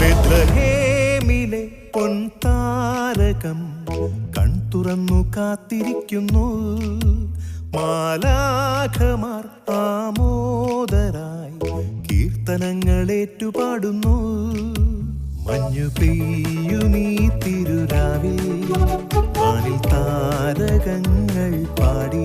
ബെത്ലഹേമിലെ പൊൻതാരകം കൺ തുറന്നു കാത്തിരിക്കുന്നു. മാലാഖമാർ ആമോദരായി കീർത്തനങ്ങളേറ്റുപാടുന്നു. മഞ്ഞു പെയ്യുമീ തിരുരാവിൽ വാനിൽ താരകങ്ങൾ പാടി.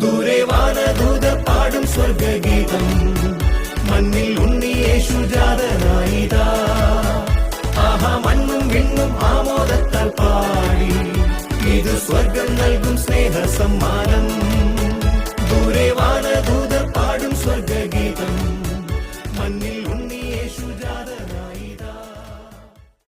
ദൂരെ വാനദൂതർ പാടും സ്വർഗഗീതം. മണ്ണിൽ ഉണ്ണിയേശു ജാതനായിതാ ആഹാ മണ്ണും വിണ്ണും ആമോദത്താൽ പാടി. ഇത് സ്വർഗം നൽകും സ്നേഹ സമ്മാനം